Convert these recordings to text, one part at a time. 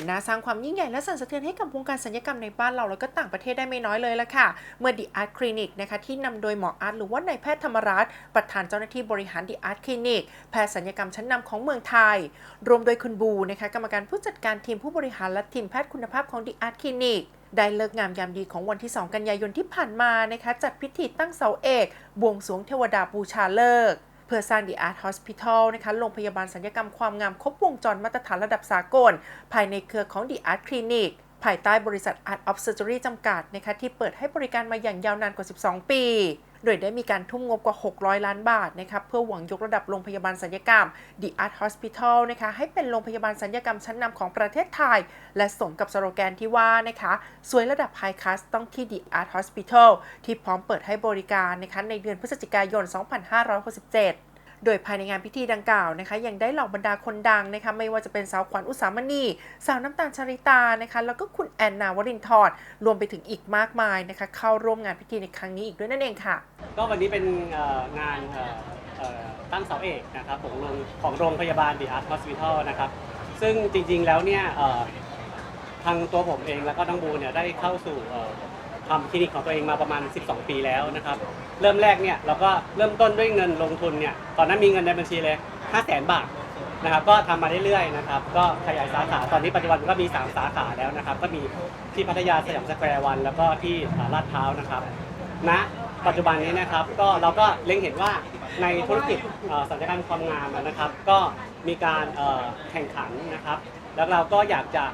นหน้าสร้างความยิ่งใหญ่และสั่นสะเทือนให้กับวงการศัลยกรรมในบ้านเราแล้วก็ต่างประเทศได้ไม่น้อยเลยละค่ะ เมื่อ The Art Clinic นะคะที่นำโดยหมออาร์ตหรือว่านายแพทย์ธรรมรัตน์ประธานเจ้าหน้าที่บริหาร The Art Clinic แพทย์ศัลยกรรมชั้นนำของเมืองไทย รวมโดยคุณบูนะคะกรรมการผู้จัดการทีมผู้บริหารและทีมแพทย์คุณภาพของ The Art Clinic ได้เลิกงามยามดีของวันที่ 2 กันยายนที่ผ่านมานะคะจัดพิธีตั้งเสาเอก บวงสรวงเทวดาบูชาเลิก เพื่อสร้าง The Art Hospital นะคะโรงพยาบาลศัลยกรรมความงามครบวงจรมาตรฐานระดับสากล ภายในเครือของ The Art Clinic ภายใต้บริษัท Art of Surgery จำกัดนะคะที่เปิดให้บริการมาอย่างยาวนานกว่า 12 ปี โดยได้มีการทุ่มงบกว่า 600 ล้านบาทนะคะเพื่อหวังยกระดับโรงพยาบาลศัลยกรรม The Art Hospital นะคะให้เป็นโรงพยาบาลศัลยกรรมชั้นนำของประเทศไทย และสมกับสโลแกนที่ว่านะคะสวยระดับ High Class ต้องที่ The Art Hospital ที่พร้อมเปิดให้บริการนะคะในเดือนพฤศจิกายน 2567 โดยภายในงานพิธีดังกล่าวนะคะ ยังได้เหล่าบรรดาคนดังนะคะไม่ว่าจะเป็นสาวขวัญอุสามณี สาวน้ำตาลชริตานะคะแล้วก็คุณแอนนาวรินทร์รวมไปถึงอีกมากมายนะคะเข้าร่วมงานพิธีในครั้งนี้อีกด้วยนั่นเองค่ะ ก็วันนี้เป็นงานตั้งเสาเอกนะครับของโรงของโรงพยาบาล The Art Hospital นะครับซึ่งจริงๆแล้วเนี่ยทางตัวผมเองแล้วก็น้องบูเนี่ยได้เข้าสู่ ทำคลินิกของตัวเองมาประมาณ 12 ปีแล้วนะครับ เริ่มแรกเนี่ยเราก็เริ่มต้นด้วยเงินลงทุนเนี่ยตอนนั้นมีเงินในบัญชีเลย 5 0 0 0 0 0บาทนะครับก็ทำมาเรื่อยๆนะครับก็ขยายสาขาตอนนี้ปัจจุบันก็มี 3 สาขาแล้วนะครับ ก็มีที่พัทยาสยามสแควร์วัน แล้วก็ที่ลาดพร้าวนะครับณปัจจุบันนี้นะครับก็เราก็เล็งเห็นว่าในธุรกิจเอ่อศัลยกรรมความงามนะครับ ก็มีการแข่งขันนะครับ แล้วเราก็อยากจะ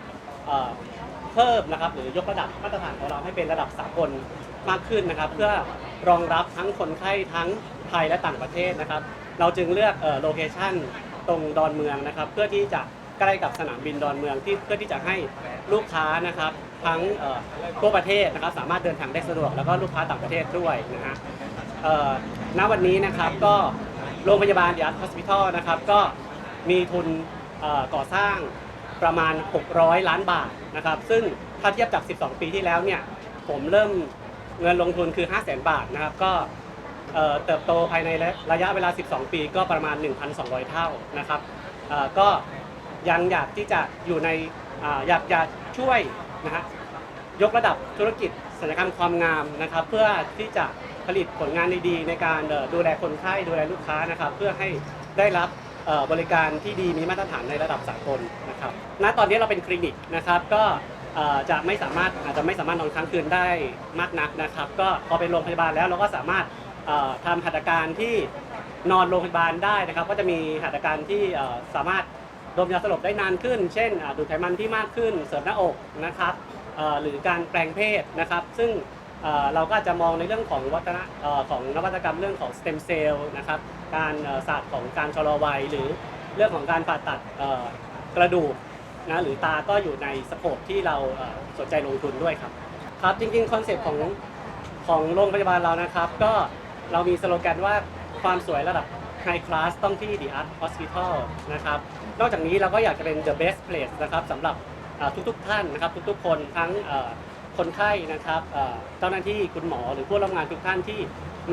เพิ่มนะครับหรือยกระดับมาตรฐานของเราให้เป็นระดับสากลมากขึ้นนะครับ เพื่อรองรับทั้งคนไข้ทั้งไทยและต่างประเทศนะครับ เราจึงเลือกโลเคชันตรงดอนเมืองนะครับ เพื่อที่จะใกล้กับสนามบินดอนเมืองที่เพื่อที่จะให้ลูกค้านะครับทั้งทั่วประเทศนะครับสามารถเดินทางได้สะดวกแล้วก็ลูกค้าต่างประเทศด้วยนะฮะเออณวันนี้นะครับก็โรงพยาบาลยัดฮอสพิทอลนะครับก็มีทุนเออก่อสร้าง ประมาณ 600 ล้านบาทนะครับ ซึ่งถ้าเทียบจาก 12 ปีที่แล้วเนี่ย ผมเริ่มเงินลงทุนคือ 5 0 0 0 0 0 บาทนะครับ ก็เติบโตภายในระยะเวลา 12 ปีก็ประมาณ 1,200 เท่านะครับก็ยังอยากที่จะอยู่ในอยากอยากช่วยนะฮะยกระดับธุรกิจศัลยกรรมความงามนะครับ เพื่อที่จะผลิตผลงานดีๆในการดูแลคนไข้ดูแลลูกค้านะครับ เพื่อให้ได้รับ เอ่อบริการที่ดีมีมาตรฐานในระดับสากลนะครับ ณ ตอนนี้เราเป็นคลินิกนะครับ ก็เอ่อจะไม่สามารถอาจจะไม่สามารถนอนค้างคืนได้มากนักนะครับ ก็พอเป็นโรงพยาบาลแล้วเราก็สามารถเอ่อทำหัตถการที่นอนโรงพยาบาลได้นะครับ ก็จะมีหัตถการที่เอ่อสามารถดมยาสลบได้นานขึ้น เช่นอ่าดูดไขมันที่มากขึ้น เสริมหน้าอกนะครับเอ่อหรือการแปลงเพศนะครับ ซึ่ง เอ่อเราก็จะมองในเรื่องของวัฒนะเอ่อของนวัตกรรมเรื่องของสเต็มเซลล์นะครับการเอ่อศาสตร์ของการชะลอวัยหรือเรื่องของการผ่าตัดเอ่อกระดูกนะหรือตาก็อยู่ในสโคปที่เราเอ่อสนใจลงทุนด้วยครับครับจริงๆคอนเซปต์ของของโรงพยาบาลเรานะครับ ก็เรามีสโลแกนว่าความสวยระดับ High Class ต้องที่ The Art Hospital นะครับ นอกจากนี้เราก็อยากจะเป็น the best place นะครับสำหรับอ่าทุกๆท่านนะครับ ทุกๆคนทั้งเอ่อ คนไข้นะครับเจ้าหน้าที่คุณหมอหรือผู้รับงานทุกท่านที่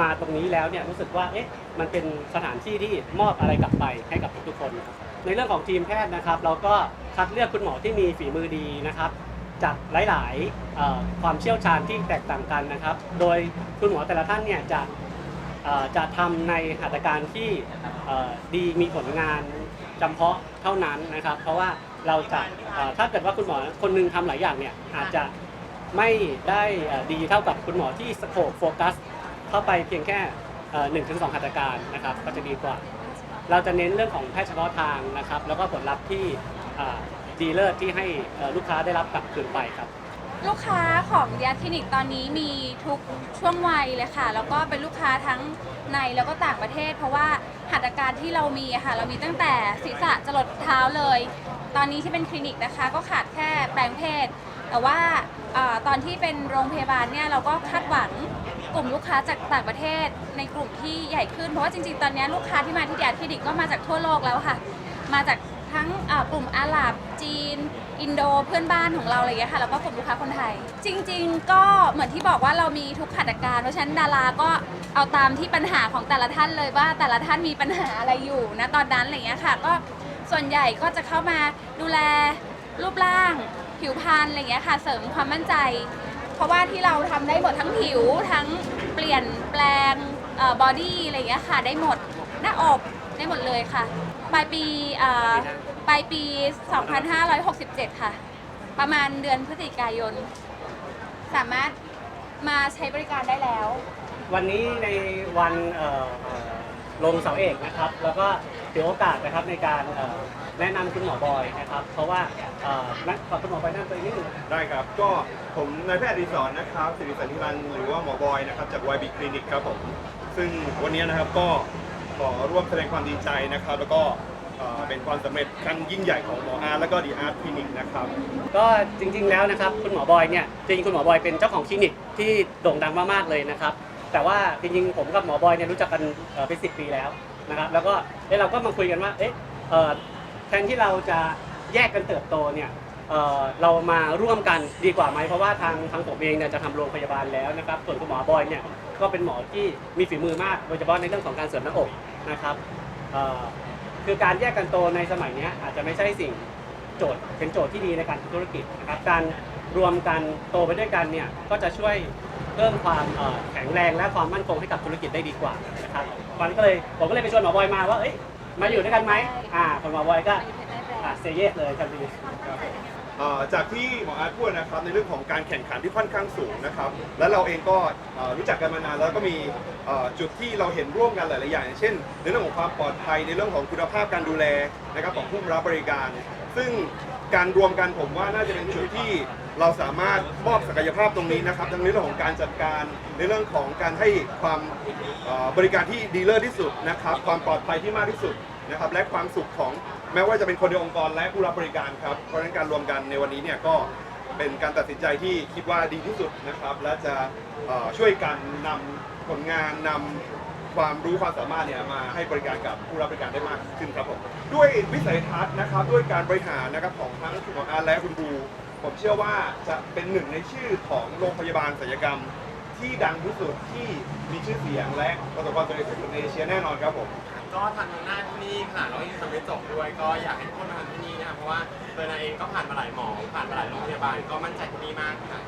มาตรงนี้แล้วเนี่ยรู้สึกว่าเอ๊ะมันเป็นสถานที่ที่มอบอะไรกลับไปให้กับทุกคนครับในเรื่องของทีมแพทย์นะครับ เราก็คัดเลือกคุณหมอที่มีฝีมือดีนะครับ จากหลายๆความเชี่ยวชาญที่แตกต่างกันนะครับ โดยคุณหมอแต่ละท่านเนี่ยจะจะทำในหัตถการที่ดีมีผลงานจำเพาะเท่านั้นนะครับ เพราะว่าเราจะถ้าเกิดว่าคุณหมอคนหนึงทำหลายอย่างเนี่ยอาจจะ ไม่ได้ดีเท่ากับคุณหมอที่สโคปโฟกัสเข้าไปเพียงแค่หนึ่งถึงสองหัตถการนะครับก็จะดีกว่า เราจะเน้นเรื่องของแพทย์เฉพาะทางนะครับ แล้วก็ผลลัพธ์ที่ดีเลิศที่ให้ลูกค้าได้รับกลับคืนไปครับ ลูกค้าของยาคลินิกตอนนี้มีทุกช่วงวัยเลยค่ะ แล้วก็เป็นลูกค้าทั้งในแล้วก็ต่างประเทศ เพราะว่าหัตถการที่เรามีค่ะเรามีตั้งแต่ศีรษะจรดเท้าเลย ตอนนี้ที่เป็นคลินิกนะคะ ก็ขาดแค่แปลงเพศ แต่ว่าเออตอนที่เป็นโรงพยาบาลเนี่ยเราก็คาดหวังกลุ่มลูกค้าจากต่างประเทศในกลุ่มที่ใหญ่ขึ้น เพราะว่าจริงๆ ตอนนี้ลูกค้าที่มาที่ยาคลินิกก็มาจากทั่วโลกแล้วค่ะ มาจากทั้งเอ่อกลุ่มอาหรับจีน อินโดเพื่อนบ้านของเราอะไรอย่างเงี้ยค่ะแล้วก็กลุ่มลูกค้าคนไทย จริง ๆ ก็เหมือนที่บอกว่าเรามีทุกขัตการเพราะฉะนั้นดาราก็เอาตามที่ปัญหาของแต่ละท่านเลยว่าแต่ละท่านมีปัญหาอะไรอยู่นะตอนนั้นอะไรอย่างเงี้ยค่ะก็ส่วนใหญ่ก็จะเข้ามาดูแลรูปร่าง ผิวพรรณอะไรอย่างเงี้ยค่ะ เสริมความมั่นใจ เพราะว่าที่เราทำได้หมดทั้งผิวทั้งเปลี่ยนแปลงบอดี้อะไรอย่างเงี้ยค่ะ ได้หมดหน้าอกได้หมดเลยค่ะ ปลายปีเอ่อปลายปี 2567 ค่ะ ประมาณเดือนพฤศจิกายน สามารถมาใช้บริการได้แล้ว วันนี้ในวันเอ่อเอ่อลงเสาเอกนะครับ แล้วก็ถือโอกาสนะครับในการเอ่อ แนะนำคุณหมอบอยนะครับเพราะว่าเอ่อนักขอคุณหมอบอยแนั่นตัวเองนิดนึง ได้ครับ ก็ผมนายแพทย์อดิศรนะครับสิริสันติรันหรือว่าหมอบอยนะครับจาก YB Clinic ครับผม ซึ่งวันนี้นะครับก็ขอร่วมแสดงความดีใจนะครับ แล้วก็เอ่อเป็นความสำเร็จครั้งยิ่งใหญ่ของหมออาร์ตแล้วก็ดีอาร์ตคลินิกนะครับ ก็จริงๆแล้วนะครับคุณหมอบอยเนี่ยจริงๆคุณหมอบอยเป็นเจ้าของคลินิกที่โด่งดังมากๆเลยนะครับแต่ว่าจริงๆผมกับหมอบอยเนี่ยรู้จักกันเอ่อเป็นสิปีแล้วนะครับแล้วก็เอ๊ะเราก็มาคุยกันว่าเอ๊ะเอ่อ แทนที่เราจะแยกกันเติบโตเนี่ยเอ่อเรามาร่วมกันดีกว่าไหมเพราะว่าทางทางผมเองเนี่ยจะทำโรงพยาบาลแล้วนะครับ ส่วนคุณหมอบอยเนี่ยก็เป็นหมอที่มีฝีมือมากโดยเฉพาะในเรื่องของการเสริมหน้าอกนะครับเอ่อคือการแยกกันโตในสมัยเนี้ยอาจจะไม่ใช่สิ่งโจทย์เป็นโจทย์ที่ดีในการทำธุรกิจนะครับการรวมกันโตไปด้วยกันเนี่ยก็จะช่วยเพิ่มความเอ่อแข็งแรงและความมั่นคงให้กับธุรกิจได้ดีกว่านะครับวันก็เลยผมก็เลยไปชวนหมอบอยมาว่าเอ้ย มาอยู่ด้วยกันไหมอ่าคนหมอบอยก็อ่าเซเยสเลยทันทีเอ่อจากที่หมออาร์ตพูดนะครับในเรื่องของการแข่งขันที่ค่อนข้างสูงนะครับ และเราเองก็เอ่อรู้จักกันมานานแล้วก็มีเอ่อจุดที่เราเห็นร่วมกันหลายๆอย่างอย่างเช่นในเรื่องของความปลอดภัยในเรื่องของคุณภาพการดูแลนะครับของผู้รับบริการ ซึ่งการรวมกันผมว่าน่าจะเป็นจุดที่เราสามารถมอบศักยภาพตรงนี้นะครับทั้งในเรื่องของการจัดการในเรื่องของการให้ความเอ่อบริการที่ดีเลิศที่สุดนะครับ ความปลอดภัยที่มากที่สุด นะครับและความสุขของแม้ว่าจะเป็นคนในองค์กรและผู้รับบริการครับเพราะฉะนั้นการรวมกันในวันนี้เนี่ยก็เป็นการตัดสินใจที่คิดว่าดีที่สุดนะครับ และจะช่วยกันนำผลงานนำความรู้ความสามารถเนี่ยมาให้บริการกับผู้รับบริการได้มากขึ้นครับผมด้วยวิสัยทัศน์นะครับด้วยการบริหารนะครับของทั้งคุณหมออาร์และคุณบูผมเชื่อว่าจะเป็นหนึ่งในชื่อของโรงพยาบาลศัลยกรรม ที่ดังที่สุดที่มีชื่อเสียงและประสบความสำเร็จที่สุดในเอเชียแน่นอนครับผม ก็ทำทางหน้าที่นี่ค่ะแล้วยังทำไม่จบด้วย ก็อยากให้ทุกคนมาทำที่นี่นะครับเพราะว่าตัวนาเองก็ผ่านมาหลายหมอผ่านมาหลายโรงพยาบาลก็มั่นใจที่นี่มากค่ะ